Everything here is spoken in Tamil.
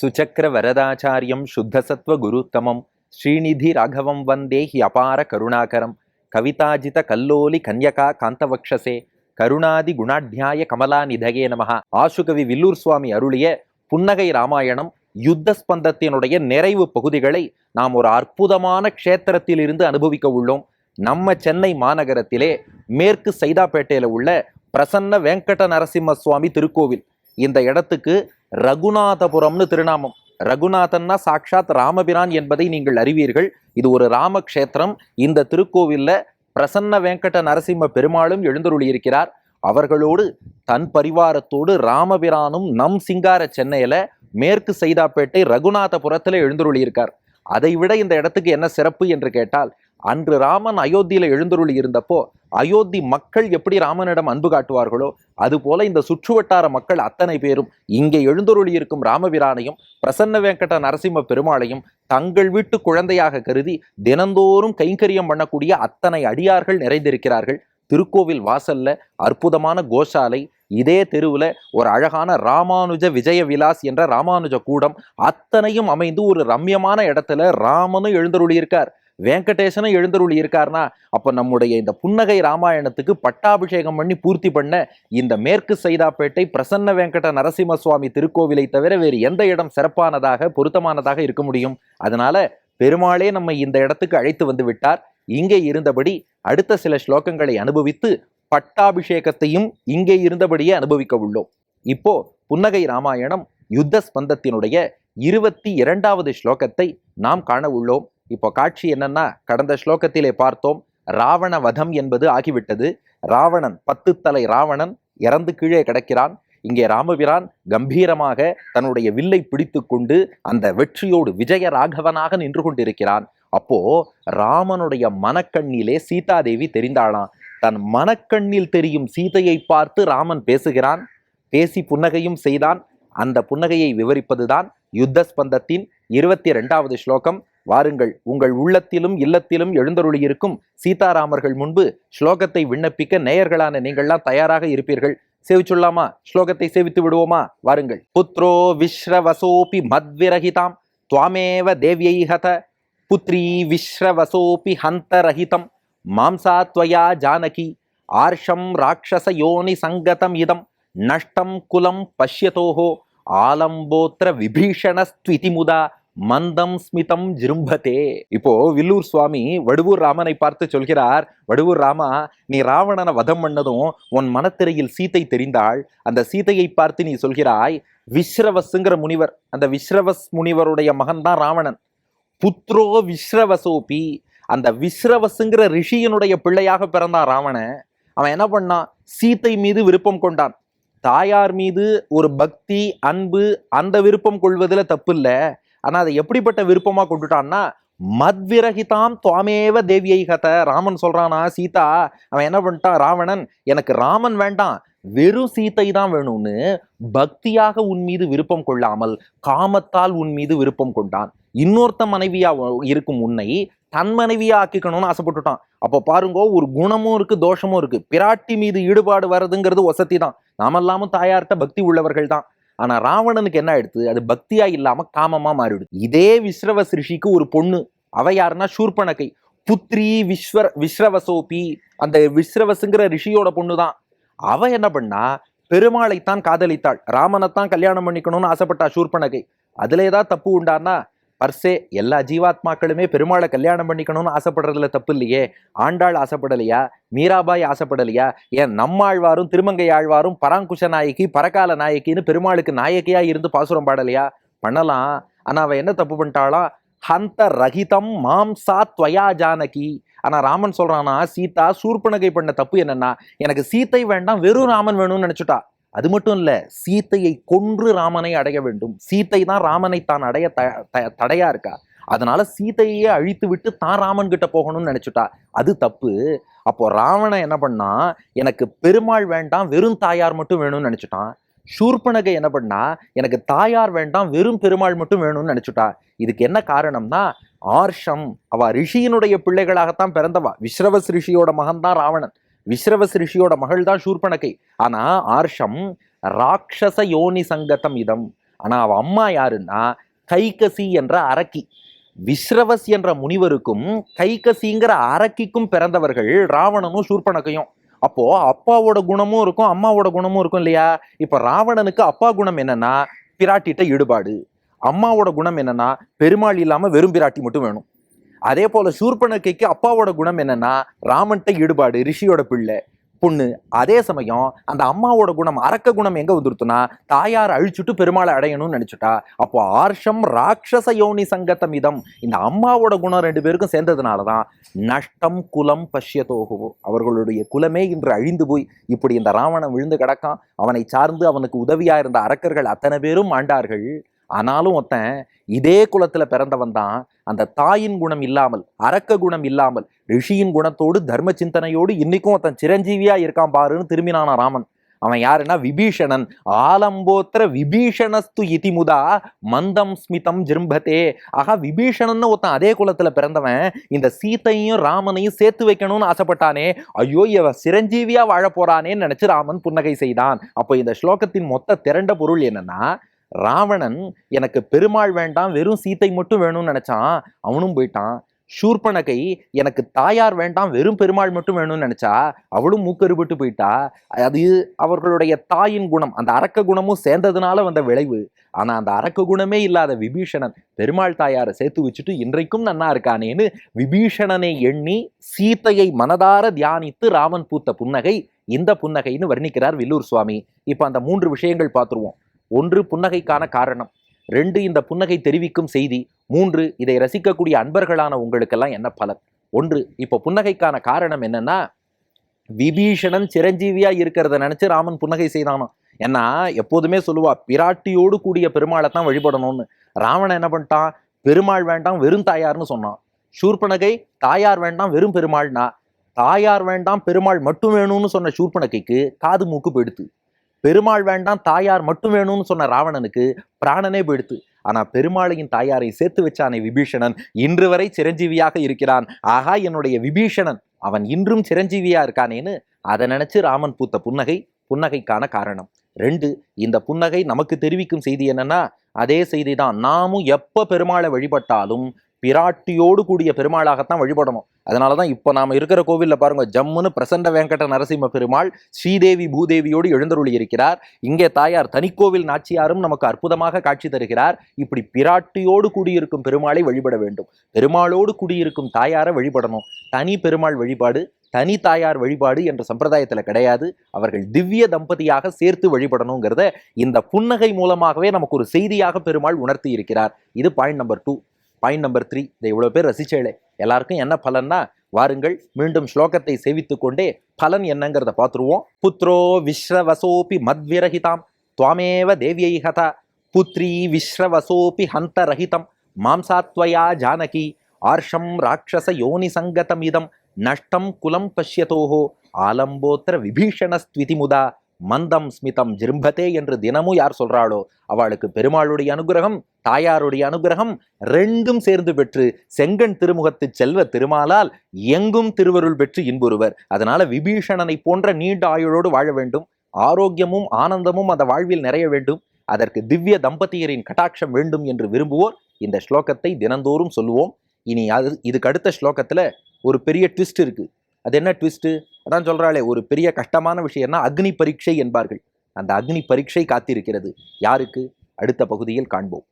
சுச்சக்கர வரதாச்சாரியம் சுத்தசத்வ குருத்தமம். ஸ்ரீநிதி ராகவம் வந்தே ஹி அபார கருணாகரம். கவிதாஜித கல்லோலி கன்யகா காந்தவக்ஷசே. கருணாதி குணாட்யாய கமலாநிதகே நிதகே ஆசுகவி வில்லூர் சுவாமி அருளிய புன்னகை ராமாயணம் யுத்த ஸ்பந்தத்தினுடைய நிறைவு பகுதிகளை நாம் ஒரு அற்புதமான க்ஷேத்திரத்திலிருந்து அனுபவிக்க உள்ளோம். நம்ம சென்னை மாநகரத்திலே மேற்கு சைதாப்பேட்டையில் உள்ள பிரசன்ன வெங்கட நரசிம்ம சுவாமி திருக்கோவில். இந்த இடத்துக்கு ரகுநாதபுரம்னு திருநாமம். ரகுநாதன்னா சாக்ஷாத் ராமபிரான் என்பதை நீங்கள் அறிவீர்கள். இது ஒரு ராமக்ஷேத்திரம். இந்த திருக்கோவிலில் பிரசன்ன வெங்கட நரசிம்ம பெருமாளும் எழுந்தருளியிருக்கிறார் அவர்களோடு தன் பரிவாரத்தோடு ராமபிரானும் நம் சிங்கார சென்னையில் மேற்கு சைதாப்பேட்டை ரகுநாதபுரத்தில் எழுந்தருளியிருக்கார் அதை விட இந்த இடத்துக்கு என்ன சிறப்பு என்று கேட்டால் அன்று ராமன் அயோத்தியில் எழுந்தருளி இருந்தப்போ அயோத்தி மக்கள் எப்படி ராமனிடம் அன்பு காட்டுவார்களோ அதுபோல இந்த சுற்றுவட்டார மக்கள் அத்தனை பேரும் இங்கே எழுந்தருளி இருக்கும் ராமபிரானையும் பிரசன்ன வெங்கட நரசிம்ம பெருமாளையும் தங்கள் வீட்டு குழந்தையாக கருதி தினந்தோறும் கைங்கரியம் பண்ணக்கூடிய அத்தனை அடியார்கள் நிறைந்திருக்கிறார்கள். திருக்கோவில் வாசல்ல அற்புதமான கோஷாலை இதே தெருவில் ஒரு அழகான ராமானுஜ விஜய விலாஸ் என்ற ராமானுஜ கூடம் அத்தனையும் அமைந்து ஒரு ரம்யமான இடத்துல ராமனும் எழுந்தருளி இருக்கார் வெங்கடேசனும் எழுந்தருள் இருக்கார்னா அப்போ நம்முடைய இந்த புன்னகை ராமாயணத்துக்கு பட்டாபிஷேகம் பண்ணி பூர்த்தி பண்ண இந்த மேற்கு சைதாப்பேட்டை பிரசன்ன வெங்கட நரசிம்ம சுவாமி திருக்கோவிலை தவிர வேறு எந்த இடம் சிறப்பானதாக பொருத்தமானதாக இருக்க முடியும்? அதனால பெருமாளே நம்மை இந்த இடத்துக்கு அழைத்து வந்து விட்டார். இங்கே இருந்தபடி அடுத்த சில ஸ்லோகங்களை அனுபவித்து பட்டாபிஷேகத்தையும் இங்கே இருந்தபடியே அனுபவிக்க உள்ளோம். இப்போ புன்னகை ராமாயணம் யுத்த ஸ்பந்தத்தினுடைய இருபத்தி இரண்டாவது ஸ்லோகத்தை நாம் காண உள்ளோம். இப்போ காட்சி என்னன்னா கடந்த ஸ்லோகத்திலே பார்த்தோம் ராவண வதம் என்பது ஆகிவிட்டது. ராவணன் பத்து தலை ராவணன் இறந்து கீழே கிடக்கிறான். இங்கே ராமபிரான் கம்பீரமாக தன்னுடைய வில்லை பிடித்து கொண்டு அந்த வெற்றியோடு விஜய ராகவனாக நின்று கொண்டிருக்கிறான். அப்போ ராமனுடைய மனக்கண்ணிலே சீதாதேவி தெரிந்தாளாம். தன் மனக்கண்ணில் தெரியும் சீதையை பார்த்து ராமன் பேசுகிறான் பேசி புன்னகையும் செய்தான். அந்த புன்னகையை விவரிப்பதுதான் யுத்த ஸ்பந்தத்தின் இருபத்தி ரெண்டாவது ஸ்லோகம். வாருங்கள். உங்கள் உள்ளத்திலும் இல்லத்திலும் எழுந்தருளியிருக்கும் சீதாராமர்கள் முன்பு ஸ்லோகத்தை விண்ணப்பிக்க நேயர்களான நீங்கள்லாம் தயாராக இருப்பீர்கள். சேவிச்சுள்ளாமா ஸ்லோகத்தை சேவித்து விடுவோமா? வாருங்கள். புத்ரோ விஸ்ரவசோபி மத்விரகிதாம் துவாமேவ தேவியை ஹத புத்ரி விஸ்ரவசோபி ஹந்தரஹிதம் மாம்சாத்வயா ஜானகி ஆர்ஷம் ராட்சச யோனி சங்கதம் இதம் நஷ்டம் குலம் பஷ்யதோஹோ ஆலம்போத்திர விபீஷணஸ்துதிமுதா மந்தம் ஸ்மிதம் ஜிரும்பதே. இப்போ வில்லூர் சுவாமி வடுவூர் ராமனை பார்த்து சொல்கிறார் வடுவூர் ராமா நீ ராவணனை வதம் பண்ணதும் உன் மனத்திரையில் சீத்தை தெரிந்தாள். அந்த சீதையை பார்த்து நீ சொல்கிறாய் விஸ்ரவசுங்கிற முனிவர் அந்த விஸ்ரவஸ் முனிவருடைய மகன் தான் ராவணன். புத்ரோ விஸ்ரவசோபி. அந்த விஸ்ரவசுங்கிற ரிஷியனுடைய பிள்ளையாக பிறந்தான் ராவணன். அவன் என்ன பண்ணான்? சீத்தை மீது விருப்பம் கொண்டான். தாயார் மீது ஒரு பக்தி அன்பு அந்த விருப்பம் கொள்வதில் தப்பு இல்லை ஆனால் அதை எப்படிப்பட்ட விருப்பமாக கொண்டுட்டான்னா மத்விரகிதாம் துவாமேவ தேவியை கதை ராமன் சொல்றானா சீதா அவன் என்ன பண்ணிட்டான்? ராவணன் எனக்கு ராமன் வேண்டாம் வெறும் சீத்தை தான் வேணும்னு பக்தியாக உன் மீது விருப்பம் கொள்ளாமல் காமத்தால் உன் மீது விருப்பம் கொண்டான். இன்னொருத்த மனைவியா இருக்கும் உன்னை தன் மனைவியா ஆக்கிக்கணும்னு ஆசைப்பட்டுட்டான். அப்போ பாருங்க ஒரு குணமும் இருக்கு தோஷமும் இருக்கு. பிராட்டி மீது ஈடுபாடு வர்றதுங்கிறது வசதி தான். நாமெல்லாமும் தாயார்கிட்ட பக்தி உள்ளவர்கள் தான். ஆனால் ராவணனுக்கு என்ன ஆயிடுது அது பக்தியா இல்லாமல் காமமாக மாறிடுது இதே விஸ்ரவ ரிஷிக்கு ஒரு பொண்ணு. அவ யாருன்னா சூர்பனகை. புத்ரி விஸ்வர விஸ்ரவசோபி. அந்த விஸ்ரவசுங்கிற ரிஷியோட பொண்ணு தான் அவ என்ன பண்ணா? பெருமாளைத்தான் காதலித்தாள். ராமனைத்தான் கல்யாணம் பண்ணிக்கணும்னு ஆசைப்பட்டா சூர்பனகை. அதுல ஏதாவது தப்பு உண்டான்னா பர்சே எல்லா ஜீவாத்மாக்களுமே பெருமாளை கல்யாணம் பண்ணிக்கணும்னு ஆசைப்படுறதுல தப்பு இல்லையே. ஆண்டாள் ஆசைப்படலையா? மீராபாய் ஆசைப்படலையா? ஏன் நம்மாழ்வாரும் திருமங்கை ஆழ்வாரும் பராங்குஷ நாயகி பரகால நாயகின்னு பெருமாளுக்கு நாயகியா இருந்து பாசுரம் பாடலையா? பண்ணலாம். ஆனா அவ என்ன தப்பு பண்ணிட்டாளா? ஹந்த ரஹிதம் மாம்சா துவயா ஜானகி. ஆனால் ராமன் சொல்கிறான்னா சீதா சூர்பனகை பண்ண தப்பு என்னன்னா எனக்கு சீத்தை வேண்டாம் வெறும் ராமன் வேணும்னு நினச்சிட்டா. அது மட்டும் இல்லை சீத்தையை கொன்று ராமனை அடைய வேண்டும். சீத்தை தான் ராமனை தான் அடைய த- த- தடையா இருக்கா? அதனால சீத்தையே அழித்து விட்டு தான் ராமன் கிட்ட போகணும்னு நினைச்சுட்டா. அது தப்பு. அப்போ ராவணன் என்ன பண்ணா எனக்கு பெருமாள் வேண்டாம் வெறும் தாயார் மட்டும் வேணும்னு நினைச்சுட்டான் ஷூர்பனகை என்ன பண்ணா எனக்கு தாயார் வேண்டாம் வெறும் பெருமாள் மட்டும் வேணும்னு நினைச்சுட்டா. இதுக்கு என்ன காரணம்னா ஆர்ஷம் அவ ரிஷியினுடைய பிள்ளைகளாகத்தான் பிறந்தவா. விஸ்ரவஸ் ரிஷியோட மகன் தான் ராவணன். விஸ்ரவஸ் ரிஷியோட மகள் தான் ஷூர்பணக்கை ஆனா ஆர்ஷம் ராட்சச யோனி சங்கத்தம் இதம். ஆனா அவ அம்மா யாருன்னா கைகசி என்ற அரக்கி. விஸ்ரவஸ் என்ற முனிவருக்கும் கைகசிங்கிற அரக்கிக்கும் பிறந்தவர்கள் ராவணனும் சூர்பனகையும் அப்போ அப்பாவோட குணமும் இருக்கும் அம்மாவோட குணமும் இருக்கும் இல்லையா? இப்ப ராவணனுக்கு அப்பா குணம் என்னன்னா பிராட்டிட்ட ஈடுபாடு. அம்மாவோட குணம் என்னன்னா பெருமாள் இல்லாம வெறும் பிராட்டி மட்டும் வேணும். அதே போல சூர்பனகைக்கு அப்பாவோட குணம் என்னன்னா ராமன்ட்ட ஈடுபாடு ரிஷியோட பிள்ளை பொண்ணு. அதே சமயம் அந்த அம்மாவோட குணம் அரக்க குணம் எங்க வந்துருத்துனா தாயார் அழிச்சுட்டு பெருமாளை அடையணும்னு நினைச்சுட்டா அப்போ ஆர்ஷம் ராட்சச யோனி சங்கத்தம் இதம். இந்த அம்மாவோட குணம் ரெண்டு பேருக்கும் சேர்ந்ததுனாலதான் நஷ்டம் குலம் பஷ்யதோகோ. அவர்களுடைய குலமே இன்று அழிந்து போய் இப்படி இந்த ராவணன் விழுந்து கிடக்கான். அவனை சார்ந்து அவனுக்கு உதவியா இருந்த அரக்கர்கள் அத்தனை பேரும் ஆண்டார்கள். ஆனாலும் ஒருத்தன் இதே குலத்தில் பிறந்தவன் தான் அந்த தாயின் குணம் இல்லாமல் அரக்க குணம் இல்லாமல் ரிஷியின் குணத்தோடு தர்ம சிந்தனையோடு இன்னைக்கும் ஒருத்தன் சிரஞ்சீவியா இருக்கான் பாருன்னு திரும்பினானா ராமன். அவன் யாருன்னா விபீஷணன். ஆலம்போத்திர விபீஷணஸ்து இதிமுதா மந்தம் ஸ்மிதம் ஜிரும்பதே. ஆகா விபீஷணன் ஒருத்தன் அதே குலத்துல பிறந்தவன் இந்த சீத்தையும் ராமனையும் சேர்த்து வைக்கணும்னு ஆசைப்பட்டானே ஐயோ இவ சிரஞ்சீவியா வாழ போறானேன்னு நினைச்சு ராமன் புன்னகை செய்தான். அப்போ இந்த ஸ்லோகத்தின் மொத்த திரண்ட பொருள் என்னன்னா ராவணன் எனக்கு பெருமாள் வேண்டாம் வெறும் சீத்தை மட்டும் வேணும்னு நினைச்சான். அவனும் போயிட்டான். ஷூர்பனகை எனக்கு தாயார் வேண்டாம் வெறும் பெருமாள் மட்டும் வேணும்னு நினைச்சா அவளும் மூக்கறுபட்டு போயிட்டா. அது அவர்களுடைய தாயின் குணம். அந்த அரக்க குணமும் சேர்ந்ததுனால வந்த விளைவு. ஆனா அந்த அரக்க குணமே இல்லாத விபீஷணன் பெருமாள் தாயாரை சேர்த்து வச்சுட்டு இன்றைக்கும் நன்னா இருக்கானேன்னு விபீஷணனை எண்ணி சீத்தையை மனதார தியானித்து ராமன் பூத்த புன்னகை இந்த புன்னகைன்னு வர்ணிக்கிறார் வில்லூர் சுவாமி. இப்போ அந்த மூன்று விஷயங்கள் பார்த்துருவோம் ஒன்று புன்னகைக்கான காரணம் ரெண்டு இந்த புன்னகை தெரிவிக்கும் செய்தி மூன்று இதை ரசிக்கக்கூடிய அன்பர்களான உங்களுக்கெல்லாம் என்ன பலன்? ஒன்று இப்போ புன்னகைக்கான காரணம் என்னன்னா விபீஷணன் சிரஞ்சீவியா இருக்கிறத நினைச்சு ராமன் புன்னகை செய்தானோ ஏன்னா எப்போதுமே சொல்லுவா பிராட்டியோடு கூடிய பெருமாளை தான் வழிபடணும்னு. ராவணன் என்ன பண்ணிட்டான்? பெருமாள் வேண்டாம் வெறும் தாயார்னு சொன்னான். சூர்பனகை தாயார் வேண்டாம் வெறும் பெருமாள்னா தாயார் வேண்டாம் பெருமாள் மட்டும் வேணும்னு சொன்ன சூர்பனகைக்கு காது மூக்கு போயிடுத்து. பெருமாள் வேண்டாம் தாயார் மட்டும் வேணும்னு சொன்ன ராவணனுக்கு பிராணனே போயிடுத்து. ஆனா பெருமாளையின் தாயாரை சேர்த்து வச்சானே விபீஷணன் இன்று வரை சிரஞ்சீவியாக இருக்கிறான். ஆகா என்னுடைய விபீஷணன் அவன் இன்றும் சிரஞ்சீவியா இருக்கானேன்னு அதை நினைச்சு ராமன் பூத்த புன்னகை புன்னகைக்கான காரணம். ரெண்டு இந்த புன்னகை நமக்கு தெரிவிக்கும் செய்தி என்னன்னா அதே செய்தி தான் நாமும் எப்ப பெருமாளை வழிபட்டாலும் பிராட்டியோடு கூடிய பெருமாளாகத்தான் வழிபடணும். அதனால தான் இப்போ நாம இருக்கிற கோவிலில் பாருங்க ஜம்முன்னு பிரசண்ட வெங்கட நரசிம்ம பெருமாள் ஸ்ரீதேவி பூதேவியோடு எழுந்தருளி இருக்கிறார். இங்கே தாயார் தனிக்கோவில் நாச்சியாரும் நமக்கு அற்புதமாக காட்சி தருகிறார். இப்படி பிராட்டியோடு கூடியிருக்கும் பெருமாளை வழிபட வேண்டும். பெருமாளோடு கூடியிருக்கும் தாயாரை வழிபடணும். தனி பெருமாள் வழிபாடு தனி தாயார் வழிபாடு என்ற சம்பிரதாயத்தில் கிடையாது. அவர்கள் திவ்ய தம்பதியாக சேர்த்து வழிபடணுங்கிறத இந்த புன்னகை மூலமாகவே நமக்கு ஒரு செய்தியாக பெருமாள் உணர்த்தி இருக்கிறார். இது point number two point number three இதை இவ்வளோ பேர் ரசிச்சேளே எல்லாருக்கும் என்ன பலன்னா வாருங்கள் மீண்டும் ஸ்லோகத்தை சேவித்து கொண்டே பலன் என்னங்கிறத பார்த்துருவோம். புத்ரோ விஸ்ரவசோபி மத்விரஹிதாம் துவாமேவ தேவியை ஹதா. புத்ரி விஸ்ரவசோபி ஹந்தரஹிதம் மாம்சாத்வயா ஜானகி. ஆர்ஷம் ராட்சச யோனி சங்கதம் இதம் நஷ்டம் குலம் பஷ்யதோஹோ. ஆலம்போத்திர விபீஷணஸ்துவிதி முதா மந்தம் ஸ்மிதம் ஜிரும்பதே என்று தினமும் யார் சொல்கிறாளோ அவளுக்கு பெருமாளுடைய அனுகிரகம் தாயாருடைய அனுகிரகம் ரெண்டும் சேர்ந்து பெற்று செங்கன் திருமுகத்து செல்வ திருமாலால் எங்கும் திருவருள் பெற்று இன்புறுவர். அதனால விபீஷணனை போன்ற நீண்ட ஆயுளோடு வாழ வேண்டும். ஆரோக்கியமும் ஆனந்தமும் அந்த வாழ்வில் நிறைய வேண்டும். அதற்கு திவ்ய தம்பதியரின் கட்டாட்சம் வேண்டும் என்று விரும்புவோர் இந்த ஸ்லோகத்தை தினந்தோறும் சொல்லுவோம். இனி அது இதுக்கு அடுத்த ஸ்லோகத்தில் ஒரு பெரிய ட்விஸ்ட் இருக்குது அது என்ன ட்விஸ்ட்டு அதான் சொல்றாளே ஒரு பெரிய கஷ்டமான விஷயம்னா அக்னி பரீட்சை என்பார்கள். அந்த அக்னி பரீட்சை காத்திருக்கிறது. யாருக்கு? அடுத்த பகுதியில் காண்போம்.